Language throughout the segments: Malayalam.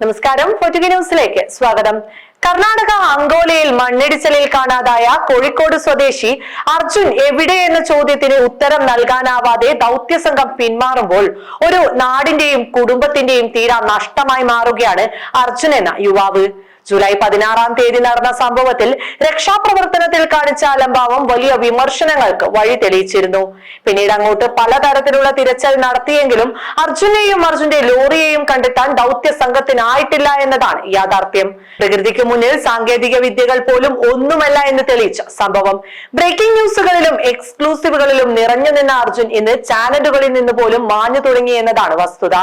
നമസ്കാരം. പൊറ്റുകി ന്യൂസിലേക്ക് സ്വാഗതം. കർണാടക അങ്കോലയിൽ മണ്ണിടിച്ചിലിൽ കാണാതായ കോഴിക്കോട് സ്വദേശി അർജുൻ എവിടെ എന്ന ചോദ്യത്തിന് ഉത്തരം നൽകാനാവാതെ ദൗത്യസംഘം പിന്മാറുമ്പോൾ ഒരു നാടിന്റെയും കുടുംബത്തിന്റെയും തീരാ നഷ്ടമായി മാറുകയാണ് അർജുൻ എന്ന യുവാവ്. ജൂലൈ പതിനാറാം തീയതി നടന്ന സംഭവത്തിൽ രക്ഷാപ്രവർത്തനത്തിൽ കാണിച്ച അലംഭാവം വലിയ വിമർശനങ്ങൾക്ക് വഴി തെളിയിച്ചിരുന്നു. പിന്നീട് അങ്ങോട്ട് പലതരത്തിലുള്ള തിരച്ചിൽ നടത്തിയെങ്കിലും അർജുനെയും അർജുന്റെ ലോറിയെയും കണ്ടെത്താൻ ദൗത്യ സംഘത്തിനായിട്ടില്ല എന്നതാണ് യാഥാർത്ഥ്യം. പ്രകൃതിക്ക് മുന്നിൽ സാങ്കേതിക വിദ്യകൾ പോലും ഒന്നുമല്ല എന്ന് തെളിയിച്ച സംഭവം. ബ്രേക്കിംഗ് ന്യൂസുകളിലും എക്സ്ക്ലൂസീവുകളിലും നിറഞ്ഞു നിന്ന അർജുൻ ഇന്ന് ചാനലുകളിൽ നിന്ന് പോലും മാഞ്ഞു തുടങ്ങി എന്നതാണ് വസ്തുത.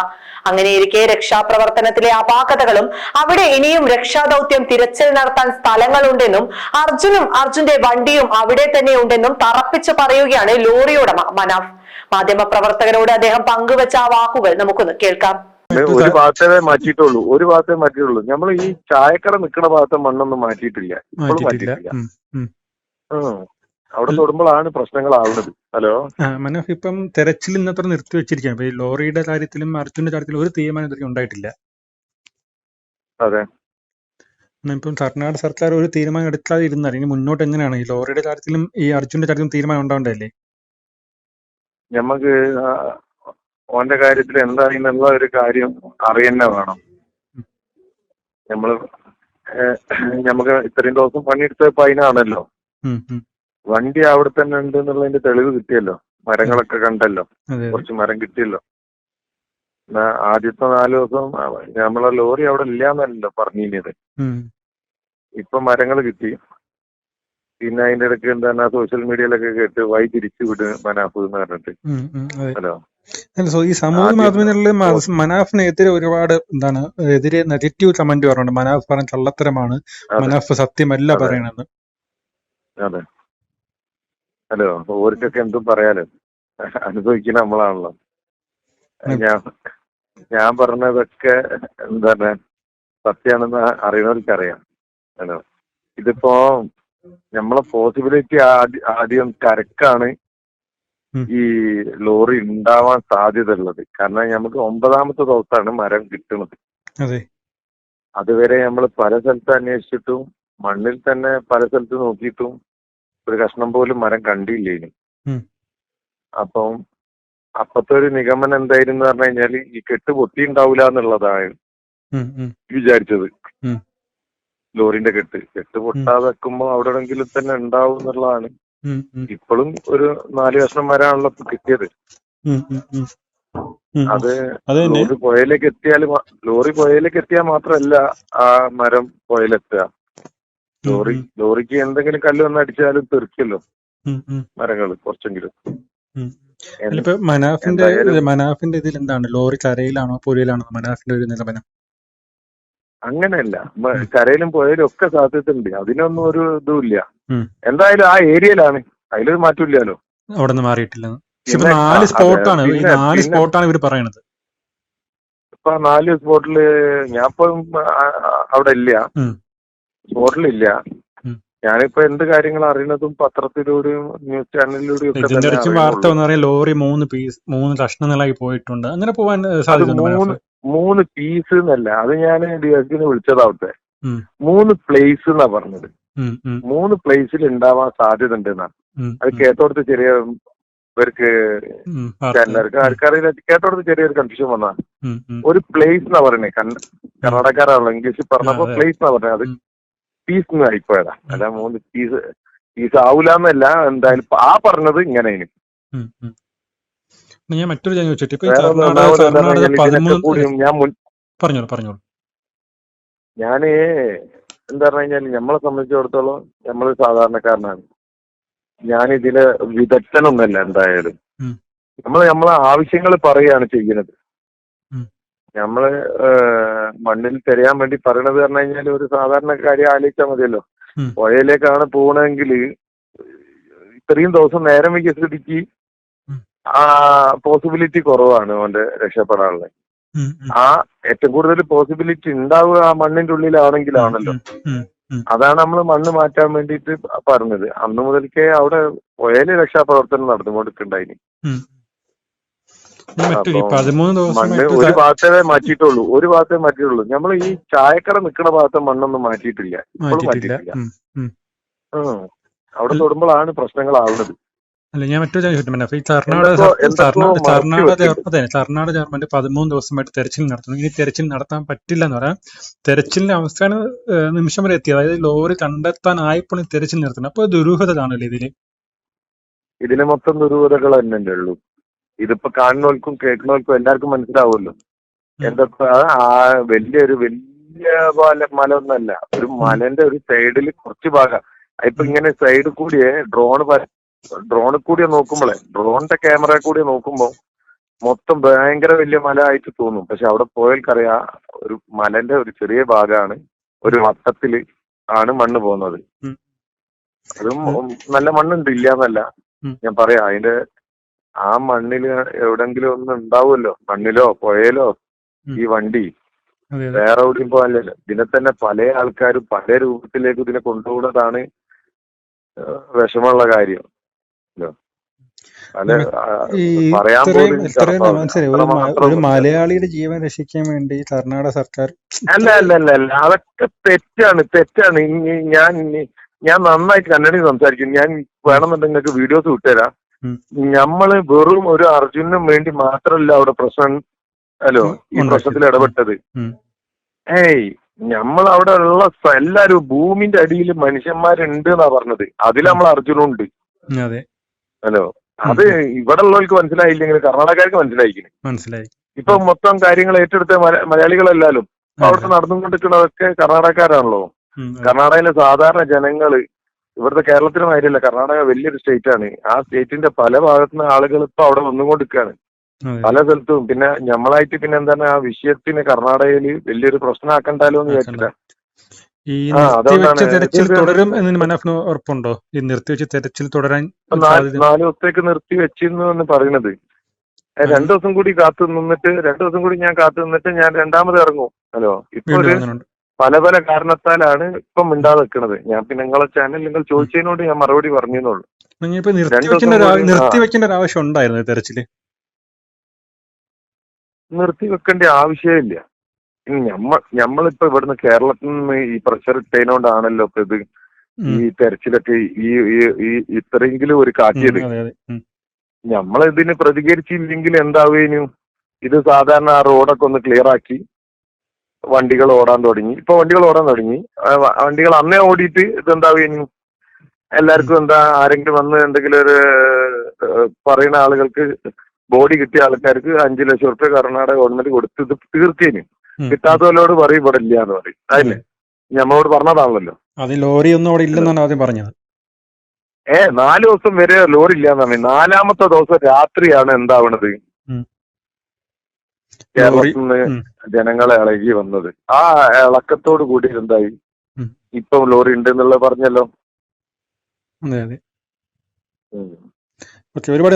അങ്ങനെയിരിക്കെ രക്ഷാപ്രവർത്തനത്തിലെ അപാകതകളും അവിടെ ഇനിയും രക്ഷാദൌത്യം തിരച്ചിൽ നടത്താൻ സ്ഥലങ്ങളുണ്ടെന്നും അർജുനും അർജുന്റെ വണ്ടിയും അവിടെ തന്നെ ഉണ്ടെന്നും തറപ്പിച്ചു പറയുകയാണ് ലോറി ഉടമ മനാഫ്. മാധ്യമപ്രവർത്തകരോട് അദ്ദേഹം പങ്കുവച്ച ആ വാക്കുകൾ നമുക്കൊന്ന് കേൾക്കാം. ഒരു ഭാഗത്തേ മാറ്റിയിട്ടുള്ളൂ. ഒരു ഭാഗത്തേ മാറ്റിയിട്ടുള്ളൂ. നമ്മൾ ഈ ചായക്കട നിൽക്കുന്ന ഭാഗത്തെ മണ്ണൊന്നും മാറ്റിയിട്ടില്ല. ഇപ്പോഴും മാറ്റിയിട്ടില്ല. അവിടെ തൊടുമ്പോഴാണ് പ്രശ്നങ്ങളാവുന്നത്. ഹലോ? ആ, മനോഹ് ഇപ്പം തെരച്ചിൽ ഇന്നത്ര നിർത്തി വെച്ചിരിക്കുകയാണ്. ഈ ലോറിയുടെ കാര്യത്തിലും അർജുന്റെ കാര്യത്തിലും ഒരു തീരുമാനം ഇതുവരെ ഉണ്ടായിട്ടില്ല. അതെ. ഇപ്പം കർണാടക സർക്കാർ ഒരു തീരുമാനം എടുക്കാതെ ഇരുന്നാൽ ഇനി മുന്നോട്ട് എങ്ങനെയാണ്? ഈ ലോറിയുടെ കാര്യത്തിലും ഈ അർജുന്റെ കാര്യത്തിലും തീരുമാനം ഉണ്ടാവണ്ടല്ലേ നമുക്ക് ഓന്റെ കാര്യത്തിൽ എന്താണെന്നുള്ള ഒരു കാര്യം അറിയന്നെ വേണം. നമ്മൾ നമുക്ക് ഇത്രയും ദിവസം പണി ഇപ്പൊ അതിനാണല്ലോ. ഉം, ഉം. വണ്ടി അവിടെ തന്നെ ഉണ്ട് എന്നുള്ളതിന്റെ തെളിവ് കിട്ടിയല്ലോ. മരങ്ങളൊക്കെ കണ്ടല്ലോ. കുറച്ച് മരം കിട്ടിയല്ലോ. ആദ്യത്തെ നാല് ദിവസം നമ്മളെ ലോറി അവിടെ ഇല്ലാന്നല്ലോ പറഞ്ഞിരുന്നത്. ഇപ്പൊ മരങ്ങൾ കിട്ടി. പിന്നെ അതിന്റെ ഇടയ്ക്ക് എന്താണ് സോഷ്യൽ മീഡിയയിലൊക്കെ കേട്ട് വൈ തിരിച്ചു വിട് മനാഫ് എന്ന് പറഞ്ഞിട്ട്. ഹലോ. ഈ സമൂഹ മാധ്യമങ്ങളിൽ മനാഫിനെതിരെ ഒരുപാട് എന്താണ് എതിരെ നെഗറ്റീവ് കമന്റ് പറയുന്നുണ്ട് മനാഫ് പറഞ്ഞ കള്ളത്തരമാണ്. മനാഫ് സത്യമല്ല. പറയണെന്ന്. അതെ. ഹലോ ഓർക്കൊക്കെ എന്തും പറയാലോ. അനുഭവിക്കുന്ന നമ്മളാണല്ലോ. ഞാൻ ഞാൻ പറഞ്ഞതൊക്കെ എന്താണ് സത്യാണെന്ന് അറിയുന്നവർക്കറിയാം. ഹലോ. ഇതിപ്പോ നമ്മളെ പോസിബിലിറ്റി ആദ്യം കരക്കാണ് ഈ ലോറി ഉണ്ടാവാൻ സാധ്യത ഉള്ളത് കാരണം നമുക്ക് ഒമ്പതാമത്തെ ദിവസമാണ് മരം കിട്ടുന്നത്. അതെ. അതുവരെ നമ്മൾ പല സ്ഥലത്ത് അന്വേഷിച്ചിട്ടും മണ്ണിൽ തന്നെ പല സ്ഥലത്ത് നോക്കിയിട്ടും ഒരു കഷ്ണം പോലും മരം കണ്ടില്ലേനു. അപ്പം അപ്പത്തെ ഒരു നിഗമനം എന്തായിരുന്നു പറഞ്ഞു കഴിഞ്ഞാൽ ഈ കെട്ട് പൊട്ടി ഉണ്ടാവില്ല എന്നുള്ളതാണ് വിചാരിച്ചത്. ലോറിന്റെ കെട്ട്. കെട്ട് പൊട്ടാതെ വെക്കുമ്പോ അവിടെ എവിടെങ്കിലും തന്നെ ഉണ്ടാവും എന്നുള്ളതാണ് ഇപ്പോഴും ഒരു നാല് കഷ്ണം വരാണല്ലോ ഇപ്പൊ കിട്ടിയത്. അത് ലോറി പുഴയിലേക്ക് എത്തിയാൽ ലോറി പുഴയിലേക്ക് എത്തിയാൽ മാത്രമല്ല ആ മരം പുഴയിലെത്തുക. ലോറി ലോറിക്ക് എന്തെങ്കിലും കല്ല് വന്ന് അടിച്ചാലും തെറിക്കല്ലോ മരങ്ങൾ കുറച്ചെങ്കിലും. ഉം. മനാഫിന്റെ മനാഫിന്റെ ഇതിൽ എന്താണ്? ലോറി കരയിലാണോ പുഴയിലാണോ മനാഫിന്റെ ഒരു നിലപനം? അങ്ങനെയല്ല. കരയിലും പുഴയിലും ഒക്കെ സാധ്യതയുണ്ട്. അതിനൊന്നും ഒരു ഇതുമില്ല. ഇല്ല എന്തായാലും ആ ഏരിയയിലാണ്. അതിലൊരു മാറ്റമില്ലല്ലോ. അവിടെ നിന്ന് മാറിയിട്ടില്ലെന്ന് ഇപ്പൊ നാല്. സ്പോട്ടാണ്. നാല് സ്പോട്ടാണ് ഇവർ പറയണത്. ഇപ്പൊ നാല് സ്പോട്ടിൽ ഞാൻ ഇപ്പം അവിടെ ഇല്ല. സ്പോട്ടിലില്ല. ഞാനിപ്പോ എന്ത് കാര്യങ്ങൾ അറിയുന്നതും പത്രത്തിലൂടെയും ന്യൂസ് ചാനലിലൂടെയും ഒക്കെ ഇതിന്റെ തന്നെ ഇടയ്ക്ക് വാർത്ത എന്ന് പറയാൻ ലോറി മൂന്ന് പീസ് മൂന്ന് കഷ്ണങ്ങളായി പോയിട്ടുണ്ട്. അങ്ങനെ പോവാൻ സാധിക്കും മൂന്ന് മൂന്ന് പീസ് എന്നല്ല. അത് ഞാൻ ഡിഎസ്ഗിന് എസ് വിളിച്ചതാവട്ടെ. മൂന്ന് പ്ലേസ് എന്നാ പറഞ്ഞത്. മൂന്ന് പ്ലേസിൽ ഉണ്ടാവാൻ സാധ്യത ഉണ്ട് എന്നാണ്. അത് കേട്ടോടത്ത് ചെറിയ ഇവർക്ക്. ചാനലുകാർക്ക് ആൾക്കാരില്ല കേട്ടോടത്ത് ചെറിയൊരു കൺഫ്യൂഷൻ വന്നാ ഉം, ഉം, ഒരു പ്ലേസ് എന്നാ പറയുന്നത് കർണാടകക്കാരാണല്ലോ ഇംഗ്ലീഷിൽ പറഞ്ഞപ്പോ പ്ലേസ് എന്നാ പറഞ്ഞത് അത്. പീസ് എന്ന് ആയിപ്പോയതാ അല്ല മൂന്ന് പീസ് പീസ് ആവൂലെന്നല്ല എന്തായാലും ആ പറഞ്ഞത് ഇങ്ങനെ. ഞാൻ മറ്റൊരു ചോദിച്ചിട്ട്? ഞാൻ പറഞ്ഞോളൂ പറഞ്ഞോളൂ. ഞാൻ എന്താ പറഞ്ഞു കഴിഞ്ഞാൽ നമ്മളെ സംബന്ധിച്ചിടത്തോളം നമ്മൾ സാധാരണക്കാരനാണ്. ഞാൻ ഇതിൽ വിദഗ്ധനൊന്നല്ല എന്തായാലും. നമ്മൾ നമ്മളെ ആവശ്യങ്ങൾ പറയുകയാണ് ചെയ്യുന്നത്. ഉം. നമ്മൾ മണ്ണിൽ തിരയാൻ വേണ്ടി പറയണത് പറഞ്ഞു കഴിഞ്ഞാൽ ഒരു സാധാരണ കാര്യം ആലോചിച്ചാൽ മതിയല്ലോ. പുഴയിലേക്കാണ് പോകണമെങ്കിൽ ഇത്രയും ദിവസം നേരം വയ്ക്കിയ സ്ഥിതിക്ക് ആ പോസിബിലിറ്റി കുറവാണ് അവന്റെ രക്ഷപ്പെടാനുള്ള. ആ ഏറ്റവും കൂടുതൽ പോസിബിലിറ്റി ഉണ്ടാവുക ആ മണ്ണിന്റെ ഉള്ളിലാണെങ്കിലാണല്ലോ. അതാണ് നമ്മൾ മണ്ണ് മാറ്റാൻ വേണ്ടിയിട്ട് പറഞ്ഞത്. അന്ന് മുതൽക്കേ അവിടെ പുഴയിലെ രക്ഷാപ്രവർത്തനം നടന്നുകൊണ്ടിരിക്കുന്നുണ്ടായിന് ഉം. ഇനി മറ്റു ഈ പതിമൂന്ന് മണ്ണ് ഒരു ഭാഗത്തേ മാറ്റിയിട്ടുള്ളൂ ഒരു ഭാഗത്തേ മാറ്റിയിട്ടുള്ളൂ. നമ്മൾ ഈ ചായക്കട നിൽക്കുന്ന ഭാഗത്തെ മണ്ണൊന്നും മാറ്റിയിട്ടില്ല ഇപ്പോഴും മാറ്റിയിട്ടില്ല. മാറ്റിയിട്ടില്ല. ഉം, ഉം. ഉം. അവിടെ തൊടുമ്പോഴാണ് പ്രശ്നങ്ങളാവുന്നത്. അല്ല ഞാൻ മറ്റൊരു ചോദിച്ചിട്ട് ചോദിച്ചിട്ടുണ്ട് അപ്പൊ ഈ കർണാടക എന്തൊക്കെയോ മറച്ചു കർണാടക അതെ കർണാടക ഗവൺമെന്റ് പതിമൂന്ന് ദിവസമായിട്ട് തെരച്ചിൽ നടത്തുന്നു. ഇനി തെരച്ചിൽ നടത്താൻ പറ്റില്ല എന്ന് പറയാം. തെരച്ചിലിന്റെ അവസാന ഏഹ്, നിമിഷം വരെ എത്തി. അതായത് ലോറി കണ്ടെത്താനായപ്പോൾ ഈ തെരച്ചിൽ നടത്തുന്നു അപ്പൊ ദുരൂഹത കാണല്ലേ ഇതിൽ? ഇതിന് മൊത്തം ദുരൂഹതകൾ തന്നെ ഉള്ളൂ. ഇതിപ്പോ കാണുന്നവർക്കും കേൾക്കുന്നവർക്കും എല്ലാവർക്കും മനസ്സിലാവുമല്ലോ. എന്തൊക്കെ ആ വലിയൊരു വലിയ പോലെ മല ഒന്നല്ല ഒരു മലന്റെ ഒരു സൈഡിൽ കുറച്ച് ഭാഗം. ഇപ്പൊ ഇങ്ങനെ സൈഡ് കൂടിയെ ഡ്രോൺ ഡ്രോണിൽ കൂടി നോക്കുമ്പോഴേ ഡ്രോണിന്റെ ക്യാമറ കൂടി നോക്കുമ്പോ മൊത്തം ഭയങ്കര വലിയ മല ആയിട്ട് തോന്നും. പക്ഷെ അവിടെ പോയാൽക്കറിയാ ഒരു മലന്റെ ഒരു ചെറിയ ഭാഗമാണ് ഒരു വട്ടത്തിൽ ആണ് മണ്ണ് പോകുന്നത്. അതും നല്ല മണ്ണുണ്ട് ഇല്ല എന്നല്ല ഞാൻ പറയാ അതിന്റെ ആ മണ്ണിൽ എവിടെങ്കിലും ഒന്നും ഉണ്ടാവുമല്ലോ? മണ്ണിലോ പുഴയിലോ? ഈ വണ്ടി? വേറെ എവിടെയും പോകാനല്ലോ ഇതിനെ തന്നെ പല ആൾക്കാരും പല രൂപത്തിലേക്ക് ഇതിനെ കൊണ്ടുപോകുന്നതാണ് വിഷമമുള്ള കാര്യം. ഒരു മലയാളിയുടെ ജീവൻ രക്ഷിക്കാൻ വേണ്ടി കർണാടക സർക്കാർ അല്ല അല്ല അല്ല അല്ല. അതൊക്കെ തെറ്റാണ് തെറ്റാണ്. ഞാൻ ഞാൻ നന്നായിട്ട് കന്നഡയിൽ സംസാരിക്കും. ഞാൻ വേണമെന്നുണ്ടെങ്കിൽ നിങ്ങൾക്ക് വീഡിയോസ് വിട്ടുതരാം. നമ്മൾ വെറും ഒരു അർജുനും വേണ്ടി മാത്രമല്ല അവിടെ പ്രശ്നം അല്ലോ ഈ പ്രശ്നത്തിൽ ഇടപെട്ടത്. ഏയ് നമ്മൾ അവിടെ ഉള്ള എല്ലാരും ഭൂമിന്റെ അടിയിൽ മനുഷ്യന്മാരുണ്ട് എന്നാ പറഞ്ഞത് അതിൽ നമ്മൾ അർജുനുണ്ട്. ഹലോ അത് ഇവിടെ ഉള്ളവർക്ക് മനസ്സിലായില്ലെങ്കിൽ കർണാടകക്കാർക്ക് മനസ്സിലായിരിക്കും മനസ്സിലായി. ഇപ്പൊ മൊത്തം കാര്യങ്ങൾ ഏറ്റെടുത്ത മല- മലയാളികളെല്ലാലും അവിടുത്തെ അവിടെ നടന്നുകൊണ്ടിരിക്കുന്നതൊക്കെ കർണാടകക്കാരാണല്ലോ. കർണാടകയിലെ സാധാരണ ജനങ്ങൾ ഇവിടുത്തെ കേരളത്തിന് മാതിരിയല്ല കർണാടക വലിയൊരു സ്റ്റേറ്റ് ആണ് ആ സ്റ്റേറ്റിന്റെ പല ഭാഗത്തുനിന്ന് ആളുകൾ ഇപ്പൊ അവിടെ വന്നുകൊണ്ടിരിക്കുകയാണ്. പല സ്ഥലത്തും. പിന്നെ നമ്മളായിട്ട് പിന്നെ എന്താണ് ആ വിഷയത്തിന് കർണാടകയിൽ വലിയൊരു പ്രശ്നമാക്കണ്ടല്ലോ എന്ന് വിചാരിച്ചില്ല ഈ നിർത്തിവെച്ച തെരച്ചിൽ തുടരും എന്നതിന് മനസ്സിന് ഉറപ്പുണ്ടോ? ഈ നിർത്തിവെച്ച തെരച്ചിൽ തുടരാൻ നാല് ദിവസത്തേക്ക് നിർത്തി വെച്ചിരുന്നു എന്ന് പറയുന്നത്. രണ്ടു ദിവസം കൂടി കാത്തു നിന്നിട്ട് രണ്ടു ദിവസം കൂടി ഞാൻ കാത്തു നിന്നിട്ട് ഞാൻ രണ്ടാമത് ഇറങ്ങും. ഹലോ ഇപ്പൊ ഒരു പല പല കാരണത്താലാണ് ഇപ്പം മിണ്ടാതെ നിൽക്കുന്നത് ഞാൻ പിന്നെ നിങ്ങളെ ചാനൽ നിങ്ങൾ ചോദിച്ചതിനോട് ഞാൻ മറുപടി പറഞ്ഞെന്നുള്ളൂ. ഇനിയിപ്പോ ദിവസം നിർത്തിവെക്കേണ്ട ഒരു ആവശ്യം ഉണ്ടായിരുന്നു തെരച്ചിൽ? നിർത്തി വെക്കേണ്ട ആവശ്യമില്ല ഞമ്മ ഞമ്മളിപ്പോ ഇവിടുന്ന് കേരളത്തിൽ നിന്ന് ഈ പ്രഷർ ഇട്ടതിനോണ്ടാണല്ലോ ഇപ്പൊ ഇത് ഈ തെരച്ചിലൊക്കെ ഈ ഈ- ഇത്രയെങ്കിലും ഒരു കാറ്റിയത് ഇതിന് പ്രതികരിച്ചില്ലെങ്കിൽ എന്താവേനു? ഇത് സാധാരണ ആ റോഡൊക്കെ ഒന്ന് ക്ലിയർ ആക്കി വണ്ടികൾ ഓടാൻ തുടങ്ങി. ഇപ്പൊ വണ്ടികൾ ഓടാൻ തുടങ്ങി. വണ്ടികൾ അന്നേ ഓടിയിട്ട് ഇതെന്താവേനു എല്ലാവർക്കും എന്താ ആരെങ്കിലും വന്ന് എന്തെങ്കിലും ഒരു പറയുന്ന ആളുകൾക്ക് ബോഡി കിട്ടിയ ആൾക്കാർക്ക് അഞ്ചു ലക്ഷം റുപ്യ കർണാടക ഗവൺമെന്റ് കൊടുത്ത് ഇത് തീർത്തേനു. കിട്ടാത്തവരോട് പറയും ഇവിടെ ഇല്ല എന്ന് പറയും. അതല്ലേ ഞമ്മളോട് പറഞ്ഞതാണല്ലോ. അത് ലോറി ഒന്നും അവിടെ ഇല്ലെന്നാണ് ആദ്യം പറഞ്ഞത്. ഏ നാല് ദിവസം വരെ ലോറി ഇല്ല എന്നാണ് നാലാമത്തെ ദിവസം രാത്രിയാണ് എന്താവണത്. കേരളത്തിൽ നിന്ന് ജനങ്ങളെ ഇളകി വന്നത്. ആ ഇളക്കത്തോട് കൂടി എന്തായി. ഇപ്പം ലോറി ഉണ്ട് എന്നുള്ളത് പറഞ്ഞല്ലോ. അതെ അതെ. ഒരുപാട്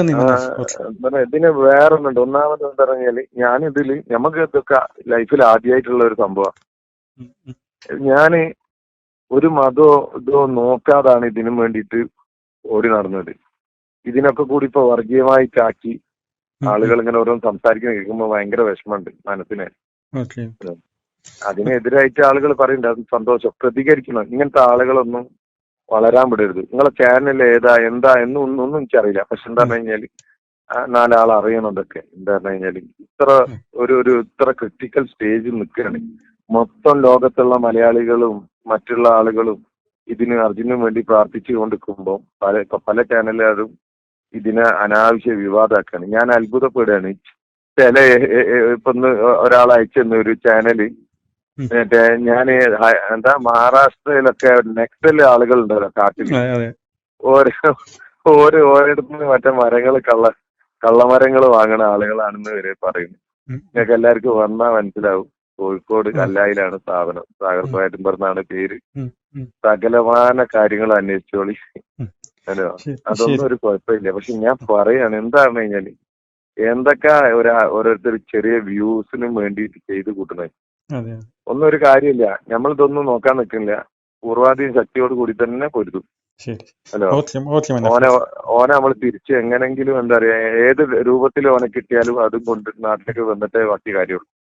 ഇതിന് വേറെ ഒന്നുണ്ട് ഒന്നാമത് എന്താ പറഞ്ഞാൽ ഞാൻ ഇതിൽ നമുക്ക് ഇതൊക്കെ ലൈഫിൽ ആദ്യമായിട്ടുള്ള ഒരു സംഭവം. ഞാൻ ഒരു മതോ ഇതോ നോക്കാതാണ് ഇതിനും വേണ്ടിയിട്ട് ഓടി നടന്നത്. ഇതിനൊക്കെ കൂടി ഇപ്പൊ വർഗീയമായിട്ടാക്കി ആളുകൾ ഇങ്ങനെ ഓരോന്ന് സംസാരിക്കുന്ന കേൾക്കുമ്പോൾ ഭയങ്കര വിഷമമുണ്ട് മനസ്സിന്. അതിനെതിരായിട്ട് ആളുകൾ പറയുന്നുണ്ട് അത് സന്തോഷം. പ്രതികരിക്കണം ഇങ്ങനത്തെ ആളുകളൊന്നും വളരാൻ വിടരുത്. നിങ്ങളെ ചാനൽ ഏതാ എന്താ എന്നും ഒന്നും ഒന്നും എനിക്കറിയില്ല. പക്ഷെ എന്താ പറഞ്ഞു കഴിഞ്ഞാൽ നാലാൾ അറിയണതൊക്കെ എന്താ പറഞ്ഞു കഴിഞ്ഞാൽ ഇത്ര ഒരു ഒരു ഇത്ര ക്രിട്ടിക്കൽ സ്റ്റേജിൽ നിൽക്കുകയാണ്. മൊത്തം ലോകത്തുള്ള മലയാളികളും മറ്റുള്ള ആളുകളും ഇതിന് അർജുനും വേണ്ടി പ്രാർത്ഥിച്ചു കൊണ്ടിരിക്കുമ്പോൾ പല ഇപ്പൊ പല ചാനലുകാരും ഇതിനെ അനാവശ്യ വിവാദമാക്കാണ് ഞാൻ അത്ഭുതപ്പെടുകയാണ്. ചില ഇപ്പൊ ഒരാൾ അയച്ചെന്ന ഒരു ചാനൽ മറ്റേ ഞാൻ എന്താ മഹാരാഷ്ട്രയിലൊക്കെ നെക്സൽ ആളുകളുണ്ടല്ലോ കാട്ടിൽ അതെ അതെ. ഓരോ ഓരോ ഓരോരുത്തരും മറ്റേ മരങ്ങൾ കള്ള കള്ളമരങ്ങൾ വാങ്ങണ ആളുകളാണെന്ന് വരെ പറയുന്നു. നിങ്ങൾക്ക് എല്ലാവർക്കും വന്നാ മനസ്സിലാവും. കോഴിക്കോട് കല്ലായിലാണ് സ്ഥാപനം. സാഗർ പേരുമ്പറന്നാണ് പേര്. സകലമാന കാര്യങ്ങൾ അന്വേഷിച്ചോളി. ഹലോ അതൊന്നും ഒരു കുഴപ്പമില്ല. പക്ഷെ ഞാൻ പറയാണ് എന്താണെന്ന് കഴിഞ്ഞാൽ എന്തൊക്കെ ഒരു ഓരോരുത്തർ ചെറിയ വ്യൂസിനും വേണ്ടിയിട്ട് ചെയ്ത് കൂട്ടുന്നത്. ഒന്നും ഒരു കാര്യമില്ല. നമ്മളിതൊന്നും നോക്കാൻ നിൽക്കുന്നില്ല. പൂർവാധീന ശക്തിയോട് കൂടി തന്നെ പൊരുതും. ഹലോ ഓനെ ഓനെ നമ്മൾ തിരിച്ച് എങ്ങനെങ്കിലും എന്താ പറയാ ഏത് രൂപത്തിൽ ഓനെ കിട്ടിയാലും അതും കൊണ്ട് നാട്ടിലേക്ക് വന്നിട്ടേ ബാക്കി കാര്യമുള്ളൂ.